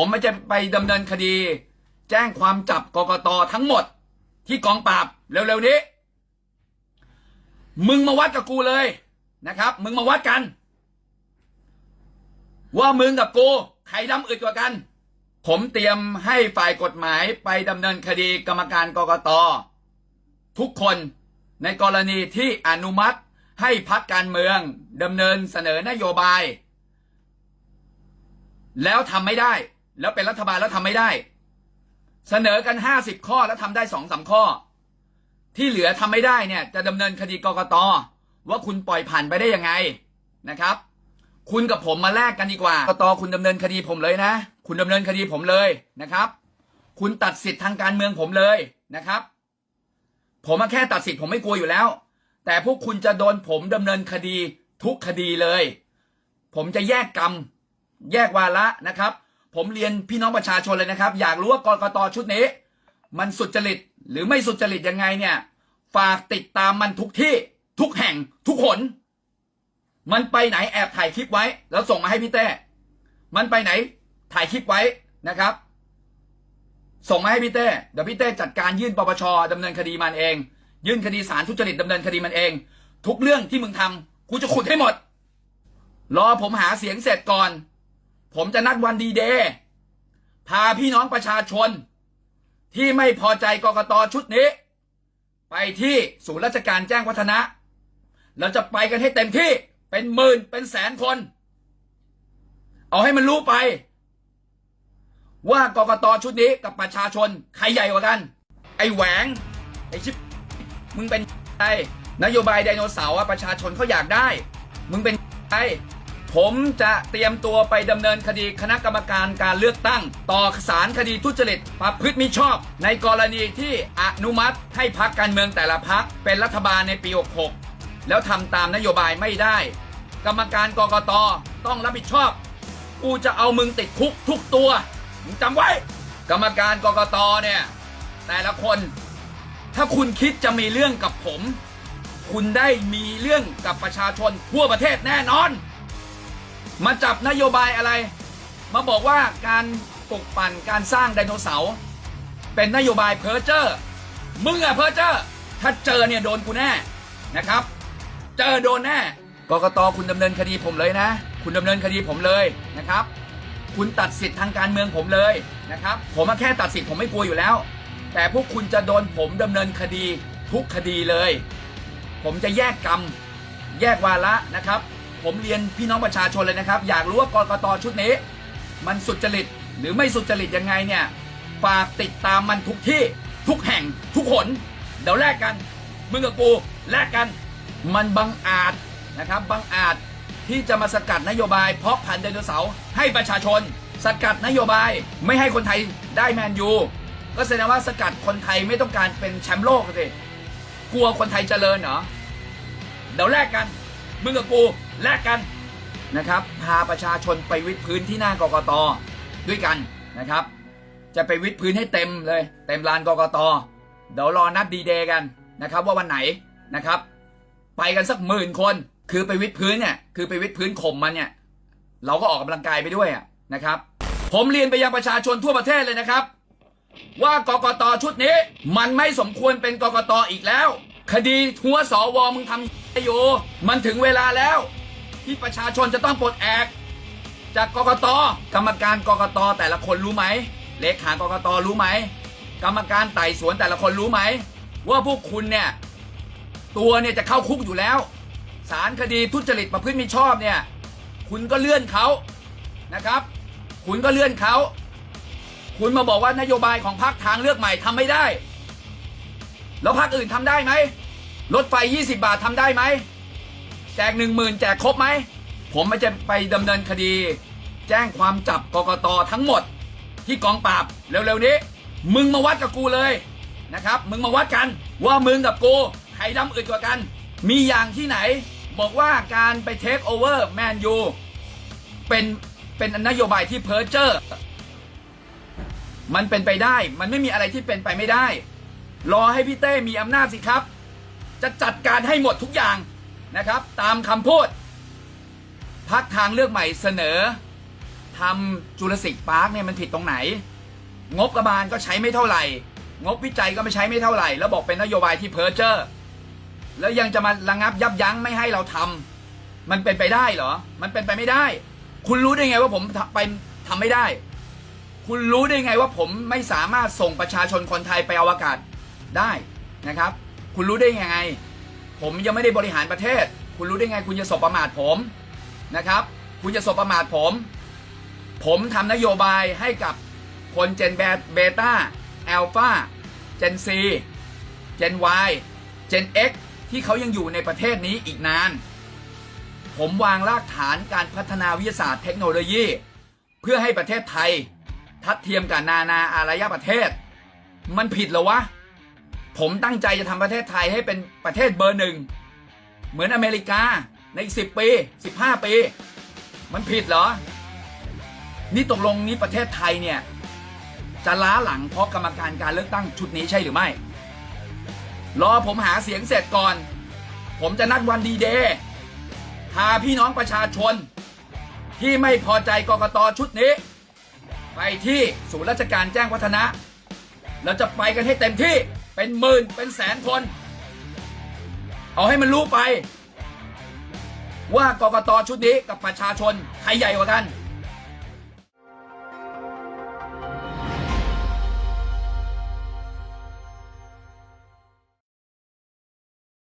ผมไม่จะไปดำเนินคดี แจ้งความจับกกตทั้งหมด ที่กองปราบเร็วๆนี้ มึงมาวัดกับกูเลยนะครับ มึงมาวัดกัน ว่ามึงกับกูใครดำอึดกว่ากัน ผมเตรียมให้ฝ่ายกฎหมายไปดำเนินคดีกรรมการกกตทุกคนในกรณีที่อนุมัติให้พักการเมืองดำเนินเสนอนโยบาย แล้วทำไม่ได้ แล้วเป็นรัฐบาลแล้วทำไม่ได้ เสนอกันห้าสิบข้อแล้วทำได้สองสามข้อ ที่เหลือทำไม่ได้เนี่ย จะดำเนินคดีกกตว่าคุณปล่อยผ่านไปได้ยังไงนะครับ คุณกับผมมาแลกกันดีกว่ากกตคุณดำเนินคดีผมเลยนะ คุณดำเนินคดีผมเลยนะครับ คุณตัดสิทธิ์ทางการเมืองผมเลยนะครับ ผมมาแค่ตัดสิทธิ์ผมไม่กลัวอยู่แล้ว แต่พวกคุณจะโดนผมดำเนินคดีทุกคดีเลย ผมจะแยกกรรม แยกวาระนะครับ ผมเรียนพี่น้องประชาชนเลยนะครับ อยากรู้ว่ากรกตชุดนี้ มันสุจริตหรือไม่สุจริตยังไงเนี่ย ฝากติดตามมันทุกที่ทุกแห่งทุกหนมันไปไหนแอบถ่ายคลิปไว้ แล้วส่งมาให้พี่เต้ มันไปไหนถ่ายคลิปไว้นะครับ ส่งมาให้พี่เต้เดี๋ยวพี่เต้จัดการยื่นปปชดำเนินคดีมันเอง ยื่นคดีสารทุจริตดำเนินคดีมันเอง ทุกเรื่องที่มึงทำกูจะขุดให้หมด รอผมหาเสียงเสร็จก่อน ผมจะนัดวันดีเดย์พาพี่น้องประชาชน ที่ไม่พอใจกกตชุดนี้ ไปที่ศูนย์ราชการแจ้งวัฒนะเราจะไปกันให้เต็มที่เป็นหมื่นเป็นแสนคน เอาให้มันรู้ไป ว่ากกตชุดนี้กับประชาชนใครใหญ่กว่ากัน ไอ้แหวง ไอ้ชิบมึงเป็นไงนโยบายไดโนเสาร์ประชาชนเขาอยากได้ มึงเป็นไง ผมจะเตรียมตัวไปดำเนินคดีคณะกรรมการการเลือกตั้ง ต่อสารคดีทุจริตประพฤติมิชอบ ในกรณีที่อนุมัติให้พักการเมืองแต่ละพักเป็นรัฐบาลในปี 66 แล้วทำตามนโยบายไม่ได้ กรรมการกรกตต้องรับผิดชอบ กูจะเอามึงติดคุกทุกตัวมึงจำไว้ กรรมการกรกตเนี่ยแต่ละคน ถ้าคุณคิดจะมีเรื่องกับผม คุณได้มีเรื่องกับประชาชนทั่วประเทศแน่นอน มาจับนโยบายอะไร มาบอกว่าการปลุกปั่นการสร้างไดโนเสาร์เป็นนโยบายเพอร์เจอร์มึงอะเพอร์เจอร์ถ้าเจอเนี่ยโดนกูแน่นะครับ เจอโดนแน่กกตคุณดำเนินคดีผมเลยนะ คุณดำเนินคดีผมเลยนะครับ คุณตัดสิทธิ์ทางการเมืองผมเลยนะครับ ผมมาแค่ตัดสิทธิ์ผมไม่กลัวอยู่แล้ว แต่พวกคุณจะโดนผมดำเนินคดีทุกคดีเลย ผมจะแยกกรรม แยกวาระนะครับ ผมเรียนพี่น้องประชาชนเลยนะครับ อยากรู้ว่ากรกตชุดนี้ มันสุจริตหรือไม่สุจริตยังไงเนี่ยฝากติดตามมันทุกที่ทุกแห่งทุกหนเดี๋ยวแลกกันมึงกับกูแลกกันมันบังอาจนะครับบังอาจที่จะมาสกัดนโยบายเพาะพันธุ์ไดโนเสาร์ให้ประชาชน สกัดนโยบายไม่ให้คนไทยได้แมนยูก็แสดงว่าสกัดคนไทยไม่ต้องการเป็นแชมป์โลกสิกลัวคนไทยเจริญเหรอเดี๋ยวแลกกัน มึงกับกูแลกกันนะครับ พาประชาชนไปวิดพื้นที่หน้ากกตด้วยกันนะครับ จะไปวิดพื้นให้เต็มเลย เต็มลานกกตเดี๋ยวรอนัดดีเดย์กันนะครับ ว่าวันไหนนะครับ ไปกันสักหมื่นคน คือไปวิดพื้นเนี่ยคือไปวิดพื้นข่มมันเนี่ยเราก็ออกกำลังกายไปด้วยนะครับ ผมเรียนไปยังประชาชนทั่วประเทศเลยนะครับ ว่ากกตชุดนี้ มันไม่สมควรเป็นกกตอีกแล้ว คดีทัวสวมึงทำ อยู่ มันถึงเวลาแล้ว ที่ประชาชนจะต้องปลดแอก จากกกตกรรมการกกตแต่ละคนรู้ไหมเลขากกตรู้ไหมกรรมการไต่สวนแต่ละคนรู้ไหม ว่าพวกคุณเนี่ยตัวเนี่ยจะเข้าคุกอยู่แล้วสารคดีทุจริตประพฤติมิชอบเนี่ยคุณก็เลื่อนเขานะครับ คุณก็เลื่อนเขาคุณมาบอกว่านโยบายของพรรคทางเลือกใหม่ทำไม่ได้ แล้วพรรคอื่นทำได้ไหม รถไฟ 20 บาททำได้ไหมแจกหนึ่งหมื่นแจกครบไหม ผมไม่จะไปดำเนินคดี แจ้งความจับกกตทั้งหมด ที่กองปราบเร็วๆนี้ มึงมาวัดกับกูเลยนะครับ มึงมาวัดกันว่ามึงกับกูใครดำอึดกว่ากัน มีอย่างที่ไหน บอกว่าการไปเทคโอเวอร์แมนยูเป็นเป็นนโยบายที่เพ้อเจ้อมันเป็นไปได้ มันไม่มีอะไรที่เป็นไปไม่ได้ รอให้พี่เต้มีอำนาจสิครับ จะจัดการให้หมดทุกอย่างนะครับ ตามคำพูดพักทางเลือกใหม่เสนอทำจุลศิกพาร์คเนี่ยมันผิดตรงไหน งบประมาณก็ใช้ไม่เท่าไหร่ งบวิจัยก็ไม่ใช้ไม่เท่าไหร่ แล้วบอกเป็นนโยบายที่เพ้อเจ้อแล้วยังจะมาระงับยับยั้งไม่ให้เราทำมันเป็นไปได้เหรอ มันเป็นไปไม่ได้ คุณรู้ได้ไงว่าผมไปทำไม่ได้ คุณรู้ได้ไงว่าผมไม่สามารถส่งประชาชนคนไทยไปอวกาศได้นะครับ คุณรู้ได้ยังไง ผมยังไม่ได้บริหารประเทศ คุณรู้ได้ไง คุณจะสบประมาทผมนะครับ คุณจะสบประมาทผม ผมทำนโยบายให้กับคนเจนเบต้าแอลฟาเจนซีเจน Y เจน X ที่เขายังอยู่ในประเทศนี้อีกนาน ผมวางรากฐานการพัฒนาวิทยาศาสตร์เทคโนโลยี เพื่อให้ประเทศไทย ทัดเทียมกับนานาอารยประเทศ มันผิดเหรอวะ ผมตั้งใจจะทำประเทศไทยให้เป็นประเทศเบอร์หนึ่ง เหมือนอเมริกาในอีกสิบปีสิบห้าปี มันผิดเหรอ นี่ตกลงนี้ประเทศไทยเนี่ย จะล้าหลังเพราะกรรมการการเลือกตั้งชุดนี้ใช่หรือไม่ รอผมหาเสียงเสร็จก่อน ผมจะนัดวันดีเดย์พาพี่น้องประชาชน ที่ไม่พอใจกกตชุดนี้ ไปที่ศูนย์ราชการแจ้งวัฒนะ เราจะไปกันให้เต็มที่ เป็นหมื่นเป็นแสนคน เอาให้มันรู้ไป ว่ากกตชุดนี้กับประชาชน ใครใหญ่กว่ากัน